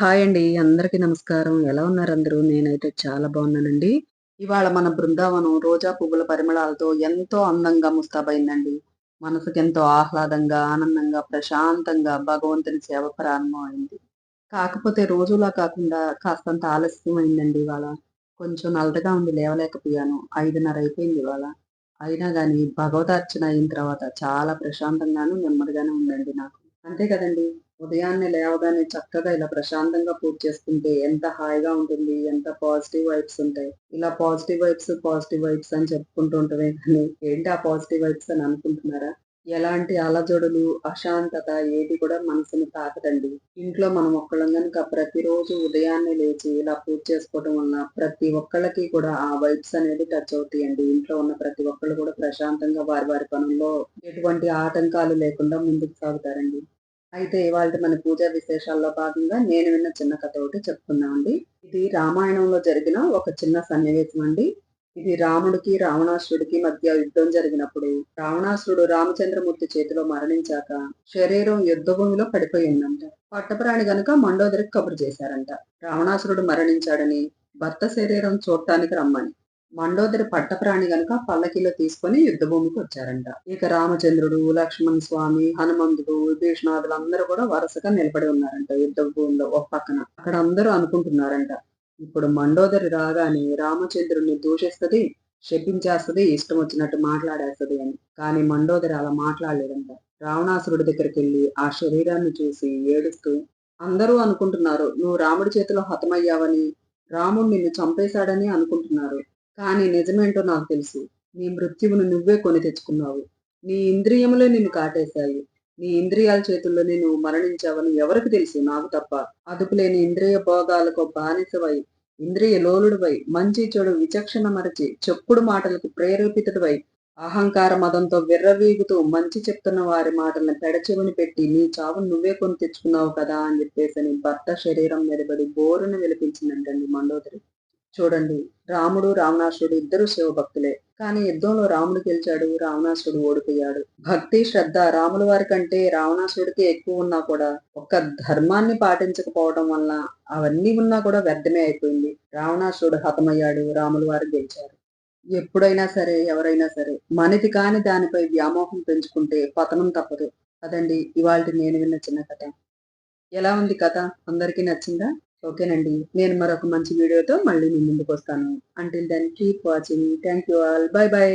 Hi అండి. అందరికీ నమస్కారం. ఎలా ఉన్నారు అందరూ? నేనైతే చాలా బాగున్నానండి. ఇవాళ మన బృందావనం రోజా పువ్వుల పరిమళాలతో ఎంతో అందంగా ముస్తాబైందండి. మనసుకెంతో ఆహ్లాదంగా, ఆనందంగా, ప్రశాంతంగా భగవంతుని సేవ ప్రారంభం అయింది కాకపోతే రోజులా కాకుండా కాస్తంత ఆలస్యం అయిందండి ఇవాళ. కొంచెం నల్లగా ఉండి లేవలేకపోయాను. 5:30 అయిపోయింది ఇవాళ. అయినా కానీ భగవతార్చన అయిన తర్వాత చాలా ప్రశాంతంగాను, నెమ్మదిగానే ఉందండి నాకు. అంతే కదండీ! ఉదయాన్నే లేవగానే చక్కగా ఇలా ప్రశాంతంగా పూజ చేసుకుంటే ఎంత హాయిగా ఉంటుంది. ఎంత పాజిటివ్ వైబ్స్ ఉంటాయి. ఇలా పాజిటివ్ వైబ్స్, పాజిటివ్ వైబ్స్ అని చెప్పుకుంటూ ఉంటమే కానీ ఏంటి ఆ పాజిటివ్ వైబ్స్ అని అనుకుంటున్నారా? ఎలాంటి అలజడులు, అశాంతత ఏది కూడా మనసుని తాకదండి. ఇంట్లో మనం ఒక్కళ్ళం కనుక ప్రతిరోజు ఉదయాన్నే లేచి ఇలా పూజ చేసుకోవడం వలన ప్రతి ఒక్కళ్ళకి కూడా ఆ వైబ్స్ అనేది టచ్ అవుతాయండి. ఇంట్లో ఉన్న ప్రతి ఒక్కళ్ళు కూడా ప్రశాంతంగా వారి వారి పనుల్లో ఎటువంటి ఆటంకాలు లేకుండా ముందుకు సాగుతారండి. అయితే ఇవాళ మన పూజా విశేషాల్లో భాగంగా నేను విన్న చిన్న కథ ఒకటి చెప్పుకుందామండి. ఇది రామాయణంలో జరిగిన ఒక చిన్న సన్నివేశం అండి. ఇది రాముడికి, రావణాసురుడికి మధ్య యుద్ధం జరిగినప్పుడు రావణాసురుడు రామచంద్రమూర్తి చేతిలో మరణించాక శరీరం యుద్ధ భూమిలో పడిపోయిందంట. పట్టప్రాణి గనుక మండోదరికి కబురు చేశారంట. రావణాసురుడు మరణించాడని, భర్త శరీరం చూడటానికి రమ్మని. మండోదరి పట్టప్రాణి గనుక పల్లకిలో తీసుకొని యుద్ధభూమికి వచ్చారంట. ఇక రామచంద్రుడు, లక్ష్మణ్ స్వామి, హనుమంతుడు, విభీషణాదులు అందరూ కూడా వరుసగా నిలబడి ఉన్నారంట యుద్ధ భూమిలో ఒక పక్కన. అక్కడ అందరూ అనుకుంటున్నారంట. ఇప్పుడు మండోదరి రాగానే రామచంద్రుడిని దూషిస్తది, శపించేస్తది, ఇష్టం వచ్చినట్టు మాట్లాడేస్తది అని. కానీ మండోదరి అలా మాట్లాడలేదంట. రావణాసురుడి దగ్గరికి వెళ్ళి ఆ శరీరాన్ని చూసి ఏడుస్తూ అందరూ అనుకుంటున్నారు నువ్వు రాముడి చేతిలో హతమయ్యావని, రాముడు నిన్ను చంపేశాడని అనుకుంటున్నారు. కానీ నిజమేంటో నాకు తెలుసు. నీ మృత్యువును నువ్వే కొని తెచ్చుకున్నావు. నీ ఇంద్రియములే నిన్ను కాటేశాయి. నీ ఇంద్రియాల చేతుల్లోనే నువ్వు మరణించావని ఎవరికి తెలుసు నాకు తప్ప. అదుపులేని ఇంద్రియ భోగాలకు బానిసవై, ఇంద్రియ లోలుడివై, మంచి చెడు విచక్షణ మరచి, చెప్పుడు మాటలకు ప్రేరేపితుడివై, అహంకార మదంతో విర్రవీగుతూ మంచి చెప్తున్న వారి మాటలను పెడచెవిని పెట్టి నీ చావును నువ్వే కొని తెచ్చుకున్నావు కదా అని చెప్పేసి భర్త శరీరం మీద పడి బోరున మండోదరి. చూడండి రాముడు, రావణాసుడు ఇద్దరు శివభక్తులే. కానీ యుద్ధంలో రాముడు గెలిచాడు, రావణాసుడు ఓడిపోయాడు. భక్తి, శ్రద్ధ రాముల వారి కంటే రావణాసుడికి ఎక్కువ ఉన్నా కూడా ఒక్క ధర్మాన్ని పాటించకపోవడం వల్ల అవన్నీ ఉన్నా కూడా వ్యర్థమే అయిపోయింది. రావణాసుడు హతమయ్యాడు, రాముల వారు గెలిచారు. ఎప్పుడైనా సరే, ఎవరైనా సరే మనది కాని దానిపై వ్యామోహం పెంచుకుంటే పతనం తప్పదు. అదండి ఇవాల్టి నేను విన్న చిన్న కథ. ఎలా ఉంది కథ? అందరికీ నచ్చిందా? ఓకేనండి. నేను మరొక మంచి వీడియోతో మళ్ళీ మీ ముందుకొస్తాను. Until then keep watching. Thank you all. Bye bye.